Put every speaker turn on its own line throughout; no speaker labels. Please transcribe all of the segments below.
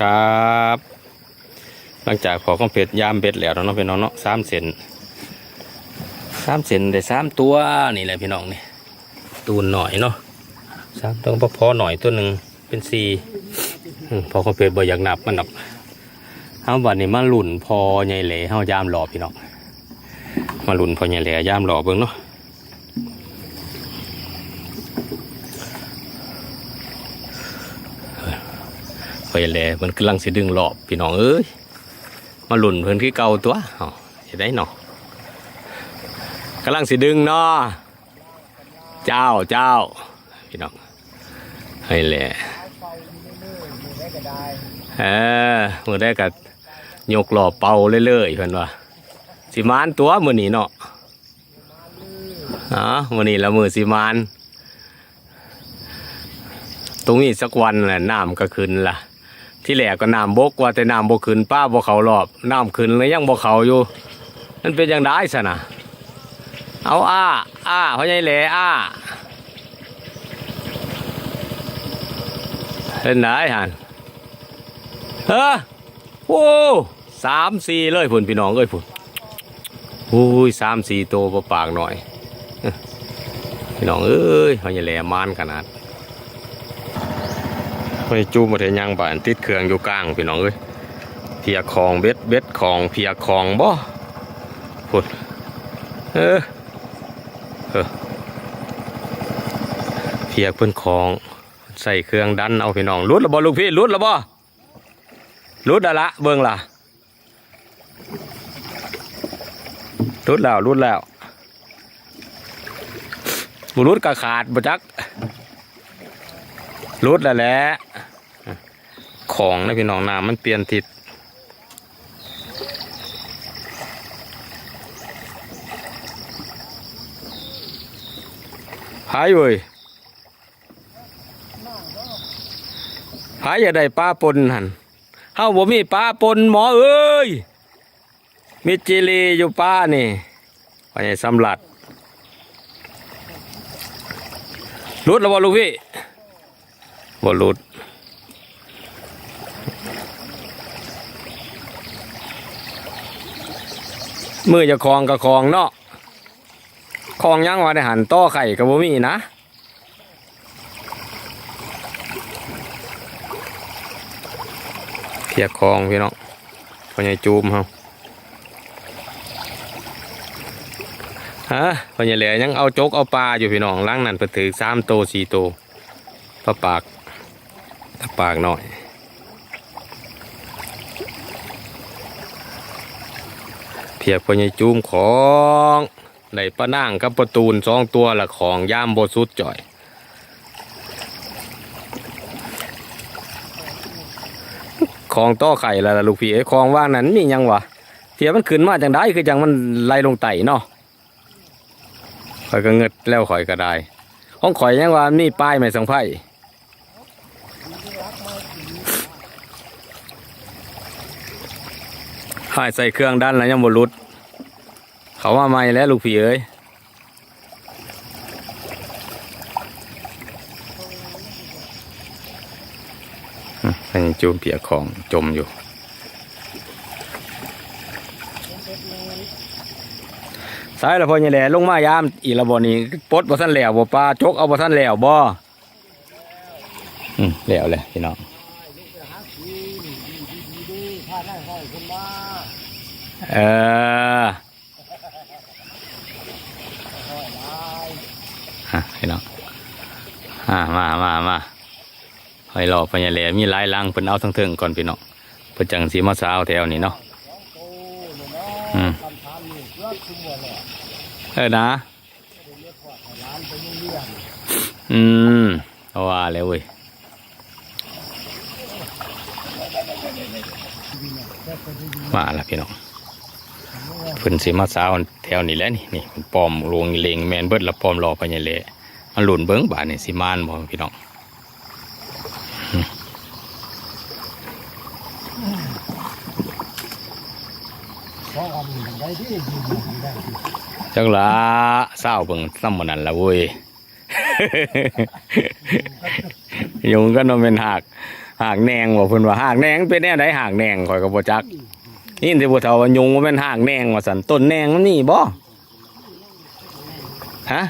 ครับ หลังจากพอคอมเพลตยามเบ็ดแล้วเนาะพี่น้องเนาะสามเซนสามเซนได้สามตัวนี่แหละพี่น้องนี่ตูนหน่อยเนาะสามตัวพอหน่อยตัวหนึ่งเป็นสี่พอคอมเพลตบ่อยากนับมันหรอกเอาวันนี้มาหลุ่นพอใหญ่เหล่เฮายามหล่อพี่น้องมาหลุ่นพอใหญ่เหล่ยามหล่อเบิ่งเนาะ แลมันกำลังสิดึงหลอบพี่น้องเอ้ยมาหลุนเพิ่นคือเก่าตัวเอาเห็นได้เนาะกำลังสิดึงเนาะเจ้าเจ้าพี่น้องให้และเออมือได้กับยกหลอบเป่าเรื่อยๆเพิ่นว่าสิมานตัวมือนี้เนาะอ๋อมือนี้ละมือสิมานตรงนี้สักวันแหละน้ำก็ขึ้นล่ะ ที่แหลกก็น้ำบกว่าแต่น้ำบกขึ้นป้าบกเขารอบน้ำขึ้นแล้วยังบกเขาอยู่นั่นเป็นอย่างได้สนะเอาอ้าอ้าเพราะไงแหล่อ้าเป็นไหนฮันเฮ้อโอ้สามสี่เลยพุ่นพี่น้องเอ้ยพุ่นโอ้ยสามสี่โตวบ่ปากหน่อย พี่น้องเอ้ยเพราะไงแหล่มานขนาด ไปจูมาเทยางบ้านติดเครื่องอยู่กลางพี่น้องเอ้ยเพียคองเบ็ดเบ็ดของเพียคองบ่พุดเออเออเพียเพิ่นของใส่เครื่องดันเอาพี่น้องรุดละบ่ลูกพี่รุดละบ่รุดล้วละเบิ่งล่ะรุดแล้วรุดแล้วบุรุษกะขาดบ่จักรุดแล้วแหละ ของนะพี่น้องน้ำมันเปลี่ยนทิศหายเว้ยหายอย่าได้ปลาปนหันเฮาบ่มีปลาปนหมอเอ้ยมีจิลีอยู่ป้านี่ไปสำลัดรุดแล้วบ่ลูกพี่บอลุด มือจะคลองกับคลองเนาะคลองยังว่าได้หันต้อไข่กับบ่มีนะเพียกคลองพี่น้องพ่อใหญ่จูมเฮาฮะพ่อใหญ่แหล่ยังเอาจกเอาปลาอยู่พี่น้องล้างนั่นเพิ่นถือสามโตสี่โตปลาปากปลาปากหน่อย พียกพญจูมของในปลานั่งกับประตูนสองตัวละของย่ามโบสุดจ่อย ของต้อไข่ละละลูกพี่ไอ้ของว่างนั้นมีหยังวะเทียมันขึ้นมาจังได้คือจังมันไหลลงไตเนาะข่อยก็เงิดแล้วข่อยก็ได้ห้องข่อยยังว่ามีป้ายไม่สังไพ่ หายใส่เครื่องด้านแล้วยังบรุด เขาว่าไม่แล้วลูกพี่เอ้ยอืมเป็นจูมเปียกของจมอยู่ สายละพอนี่แหละลงมายาม อีละบ่นี่ปดบ่ทันแล้วบ่ปลาจกเอาบ่ทันแล้วบ่อืมแล้วแหละพี่น้อง เออฮะพี่น้องฮะมามามาหอยหลอกพญาแหลมีหลายลังเพิ่นเอาทั้งเทิงก่อนพี่น้องเพิ่นจังสิมาสาวแถวนี้เนาะอืมเออนะอืมเอาว่าแล้วเว้ย มาล้วพี่น้องเพิ่นสิมาสาวแถวนี้แล้วนี่นี่ปอมลวงเลงแมนเบิดละปอมรอไปยังเละมันหลุนเบิ้งบาดนี่สิมานบ่พี่น้องอืม
เพราะอันมันได้ที่ยืนมันได้ที่
จักละเศร้าเบิ่งซ้ำมันนั่นละเว้ย ยุงก็นอนเป็นหักหากแนงบ่เพิ่นว่าหากแนงเป็นแนวใดหากแนงข่อยก็บ่จักนี่ที่บ่เฒ่าว่ายุงว่าแม่นหากแนงว่าซั่นต้นแนงมันนี่บ่ฮะ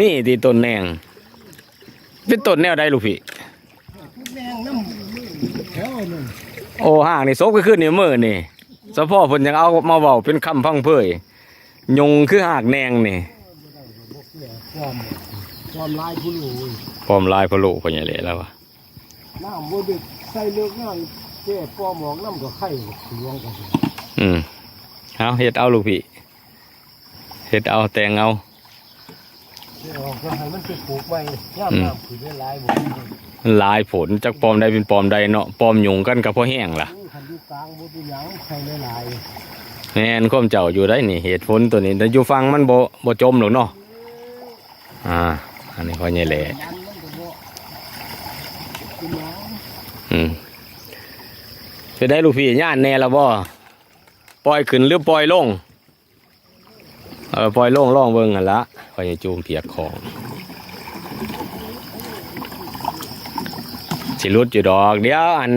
นี่ที่ต้นแนงเป็นต้นแนวใดลูกพี่โอ้ห่างนี่ซบก็ขึ้นนี่มือนี่สะพ่อเพิ่นยังเอามาเว้าเป็นคำพังเพยยงคือหากแนงนี่
กแหล่ความความลายผู้รู้
พร้อมลายพะโลุพ่อใหญ่เลยแล้วว่ะ
น้ำบ่ดึกใส่เลือกน้ำแก่ปอหมอกน้ำก็ไข่หลวงกัน
อืมเอาเฮ็ดเอาลูกพี่เฮ็ดเอาแต่งเอา
เดี๋ยวก็ให้มันไปปลูกไว้ย่ามน้ำขึ้นได้หลายบ่
ลายผลจากปลอมใดเป็นปลอมใดเนาะปลอมยุงกันกับพ่อแห้งล่ะ
คันอยู่กลางบ่เป็นหยังไข่หลาย
แม่นข้อมเจ้าอยู่ได้นี่เหตุผลตัวนี้แต่อยู่ฟังมันบ่บ่จมหรอกเนาะ อ่า อันนี้พ่อใหญ่แหล่อืมไปได้ลูกพี่ย่านแน่ละบ่ปล่อยขึ้นหรือปล่อยลง เออปล่อยลงล่องเบิ่งหั่นละพ่อใหญ่จูมเปียกของสิรุดอยู่ดอก เดี๋ยวอัน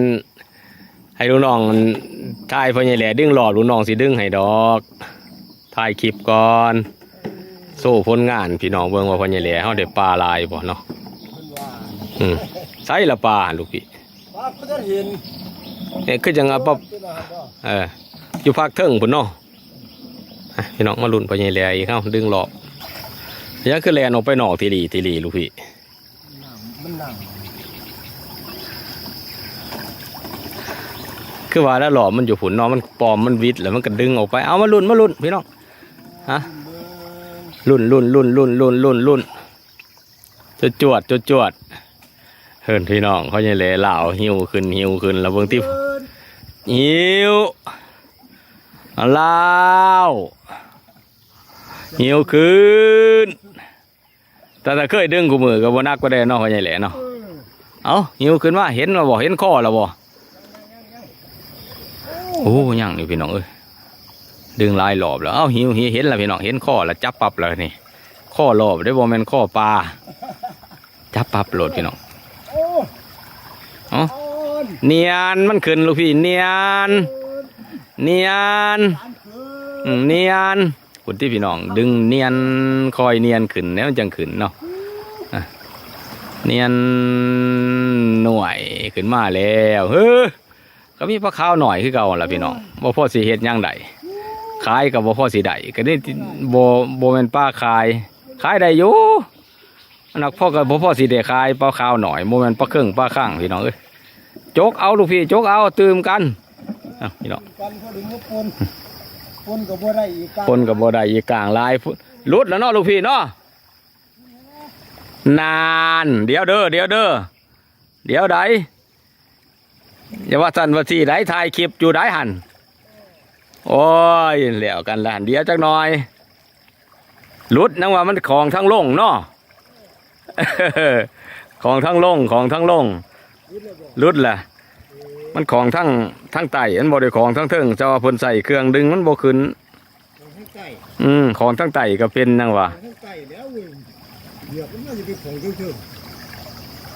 ให้ลูกน้องมันถ่ายพ่อใหญ่แหล่ดึงหลอดลูกน้องสิดึงให้ดอกถ่ายคลิปก่อน โซ่ผลงานพี่น้องเบิ่งว่าพ่อใหญ่แหล่เฮาได้ปลาหลายบ่เนาะ
เพิ่นว่า
อืมใส่ละปลาลูกพี่
ว่าเพิ่นจะเห็น
เอ้ยคือจังเอาปั๊บ
เป็นว่าบ่
เอออยู่ภาคเทิงพุ่นเนาะอะพี่น้องมาลุ้นพ่อใหญ่แหล่อีกเฮาดึงหลอกยังคือแลนออกไปนอกทีหลีทีหลีลูกพี่
น้ำมันนั่ง
คือว่าแล้วหลอกมันอยู่พุ่นเนาะมันปลอมมันวิดแล้วมันก็ดึงออกไปเอามาลุ้นมาลุ้นพี่น้องฮะ
เบิ่ง
ลุ่นลุ่นลุ่นลุ่นลุ่นลุ่นลุ่นจวดจวดจวดจวดเฮินพี่น้องเขาจะเลยเหล่าหิวขึ้นหิวขึ้นแล้วเบิ่งที่หิวเหล่าหิวขึ้นแต่ถ้าเคยดึงกูมือกับบนักก็ได้เนาะเขาใหญ่แหล่เนาะ
เออ
เอาหิวขึ้นว่าเห็นเราบ่เห็นข้อเราบ่โอ้ยังนี่พี่น้องเอ้ย ดึงลายรอบแล้วเอ้าหิวหิวเห็นแล้วพี่น้องเห็นข้อแล้วจับปับเลยนี่ข้อรอบได้บ่แมนข้อปลาจับปับโหลดพี่น้องเอ้า
อ่อน
เนียนมันขึ้นลูกพี่เนียนเนียนเนียนคุณที่พี่น้อง ดึงเนียนคอยเนียนขึ้นแล้วมันจังขึ้นเนาะเนียนหน่วยขึ้นมาแล้วเฮ้อก็มีปลาขาวหน่อยคือเก่าละพี่น้องบ่พ่อสิเฮ็ดหยังใดายกับบ่พอสิได้ก็ได้บ่บ่แม่นป้าขาย ขายได้อยู่อันนักพ่อก็บ่พอสิได้ขายปลาขาวหน่อยบ่แม่นปลาเครื่องปลาข้างพี่น้องเอ้ยจกเอาลูกพี่จกเอาตื่มกันเอ้าพี่น้อง
กันเขาดึงมาปนปนก็บ่ได้อีก
คนกับบ่ได้อีกกลางลายพุ่นหลุดแล้วเนาะลูกพี่เนาะนานเดี๋ยวเด้อเดี๋ยวเด้อเดี๋ยวใดอย่าว่าสันว่าสี่ไดถ่ายคลิปอยู่ไดหัน โอ้ยเหลียวกันละหันเดี๋ยวจักหน่อยหลุดนังว่ามันของทั้งลงเนาะของทั้งลงของทั้งลงหลุดล่ะ มันของทั้งทั้งไตมันบ่ได้ของทั้งเทิงเจ้าว่าเพิ่นใส่เครื่องดึงมันบ่ขึ้น
ให้ใกล้
อืมของทั้งไตก็เป็นนังวะ
ให้ใกล้แล้วเว้ยเหยียบมันน่าจะเป็นของเทิง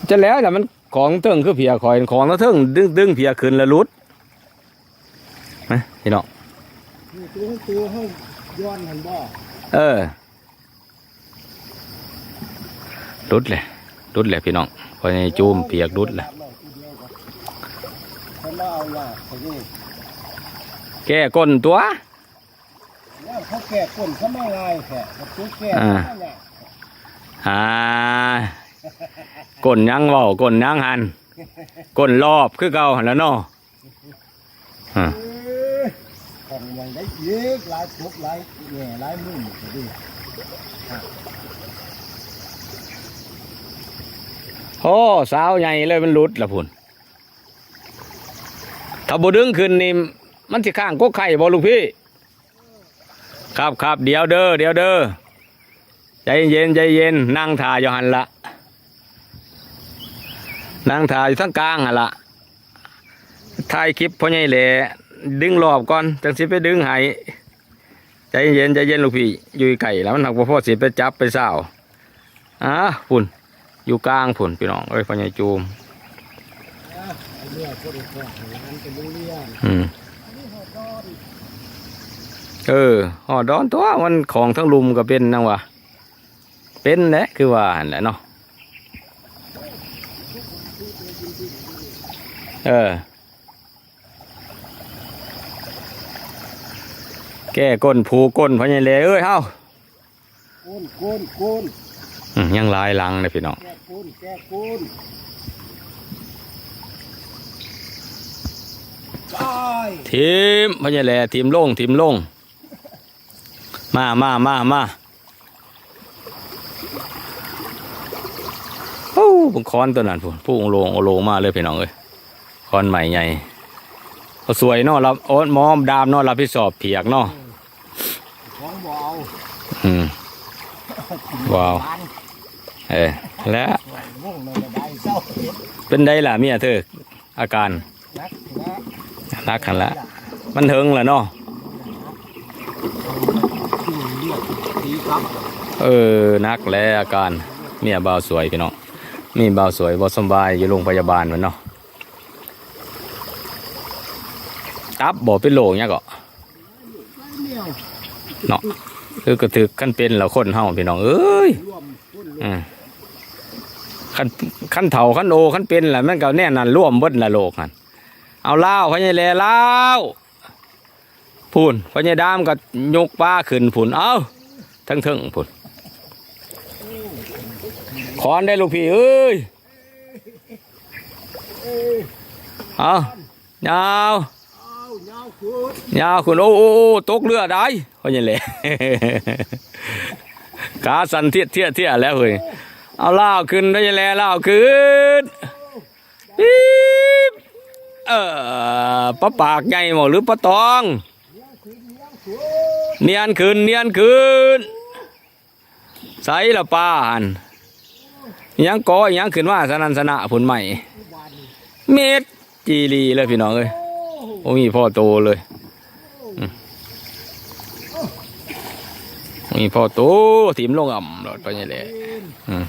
จะแล้วแต่มันของเทิงคือเพียคอยของทั้งเทิงดึงดึงเพียขึ้นแล้วหลุดนะพี่น้อง
ๆนี่ ตัวตัวเฮาย้อนหันบ่
เออหลุดเลยหลุดเลยพี่น้องพอในจูมเพียกหลุดเลย
เพิ่นมาเอายาเขานี่
แก้ก้นตัว
แล้วเขาแก่ก้นเขามาง่ายแค่เขาตัวแก่
อ่า
นั่นแหละ
อ่าก้นยังเว้าก้นยังหันก้นรอบคือเก่าหันแล้วเนาะอ่า
เอ้ย ของอย่างได้เยอีกหลายทุกหลายแง่หลายมุมก็ดี
โอ้สาวใหญ่เลยมันหลุดละพุ่นถ้าบดึงขึ้นนี่มันสิข้างกกไข่บ่ลูกพี่ ครับครับเดี๋ยวเด้อเดี๋ยวเด้อใจเย็นใจเย็นนั่งถ่ายอยู่หันละนั่งถ่ายอยู่ทั้งกลางหันละถ่ายคลิปพ่อใหญ่แหล่ ดึงรอบก่อนจังสิไปดึงให้ใจเย็นใจเย็นลูกพี่อยู่ไก่แล้วมันหักบ่พอสิไปจับไปเศร้าอะพุ่นอยู่กลางพุ่นพี่น้องเอ้ยพ่อใหญ่จูม
เมื่อคนแก่ร้านเป็นรู้เรื่อง
อืม
นี่หอดอน
เออหอดอนตัวมันของทั้งลุมก็เป็นนังวะเป็นแหละคือว่าหั่นแหละเนาะเออ แก้ก้นผูก้นเพราะยังเลยเอ้ยเฮ้า
โกนโกนโกน
อืมยังลายหลังเลยพี่น้อง
แก้โกนแก้โกนตาย
ทีมเพราะยังเลยทีมลงทีมลง มามามามาโอ้บุคอนตัวนั้นพูนผู้องโลงโอโลงมาเลยพี่น้องเอ้ยคอนใหม่ใหญ่ เขาสวยเนาะรับโอ้หมอมดามเนาะรับผิดชอบเพียกเนาะ
ของบ่เอา
อืมว้าวเออแล้ว
เลยได้เป็
นได้ล่ะเมียเธออาการ
นักนะ
รักกันละมันเถิงแหละเนาะ
เอ
อนักแล้วอาการเมียบ่าวสวยพี่น้องมีบ่าวสวยบ่สบายอยู่โรงพยาบาลเหมันเนาะ ตับบ่เป็นโรคเนี่ยก็
เนาะ
คือกระถึกขั้นเป็นแล้วคนเฮาพี่น้องเอ้ยขั้นขั้นเฒ่าขั้นโอขั้นเป็นแหละมันก็แน่นันร่วมเบิดละโลกันเอาเล่าพญายแลเล่าพูนพญายดามก็ยกป้าขึ้นผุนเอาทั้งเทิงผุนขอนได้ลูกพี่เอ้ย
เอ้ย
เอา
เอา ยาว
คุณโอ้โอ้ตกเรือได้พญายแลขาสันเทียเทียเทียแล้วเฮ้ยเอาเล่าขึ้นพญายแลเล่าขึ้นปี๊บเออปลาปากใหญ่หมดหรือปลาตองเนียนขึ้นเนียนขึ้นใส่ละปานยังก่อยังขึ้นว่าสนันสนะผลใหม่เม็ดจีรีเลยพี่น้องเอ้ย โอ้มีพ่อโตเลยอืมมีพ่อโตทีมลงอ่ำหลอดไปนี่แหละอืม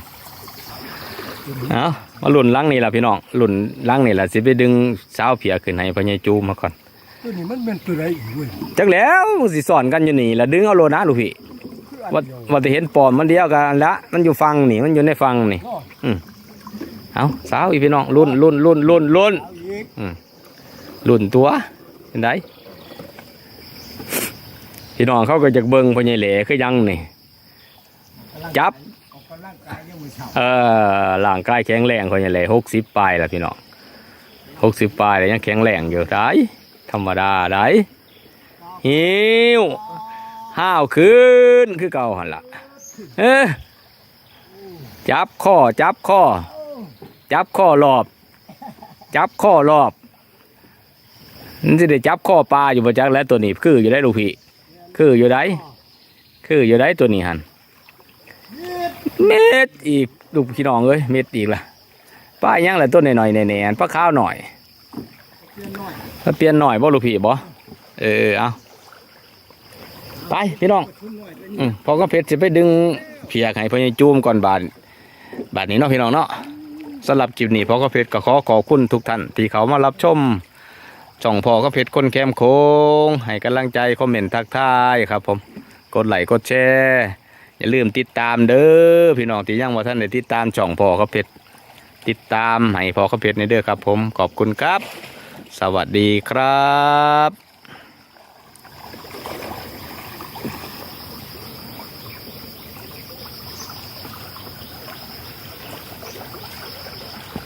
เอามาหลุ่นลังนี่ล่ะพี่น้องหลุ่นลังนี่ล่ะสิไปดึงสาวเพียขึ้นให้พญายจูมาก่อน
ตัวนี้มันเป็นตัวไรอีกเว้ย
จักแล้วสิสอนกันอยู่นี่ละดึงเอาโลนะลูกพี่
คืออัน
ว่า
เดียว
ว่าจะเห็นปอมมันเดียวกันละมันอยู่ฟังนี่มันอยู่ในฟังนี่
เนาะ
เอาสาวอีพี่น้องรุ่นรุ่นรุ่นรุ่นรุ่น
เอา อีก
รุ่นตัวเป็นไดพี่น้องเขาก็จะเบิ่งพญายเหล่คือยังนี่จับ
ออกกำลังกายยังมือเช้า
เออร่างกายแข็งแรงพญายเหล่หกสิบปลายแล้วพี่น้องหกสิบปลายแล้วยังแข็งแรงอยู่ได้ธรรมดาได้หิวห้าวขึ้นคือเก่าหันละเออจับข้อจับข้อ จับข้อรอบ จับข้อรอบ นี่สิได้จับข้อปลาอยู่ประจักแล้วตัวนี้ คืออยู่ได้ลูกพี่คืออยู่ได้คืออยู่ได้ตัวนี้หันเม็ดอีกลูกพี่น้องเอ้ยเม็ดอีกละป้ายังแหละต้นหน่อยๆแน่ๆป้าข้าวหน่อย
เพื่อนน้อย
ถ้าเปลี่ยนหน่อยบ่ลูกพี่บ่เออเอาไปพี่น้อง
อ
พอก็เพชรจะไปดึงเพียกให้พ่อใหญ่จูมก่อนบาทบาทนี้เนาะพี่น้องเนาะสำหรับคลิปนี้พอก็เพชรก็ขอขอบคุณทุกท่านที่เขามารับชม ช่องพอก็เพชรคนแคมโค้งให้กำลังใจคอมเมนต์ทักทายครับผมกดไลค์กดแชร์อย่าลืมติดตามเด้อพี่น้องที่ยังว่าท่านได้ติดตามช่องพอก็เพชรติดตามให้พอก็เพชรในเด้อครับผมขอบคุณครับ สวัสดีครับ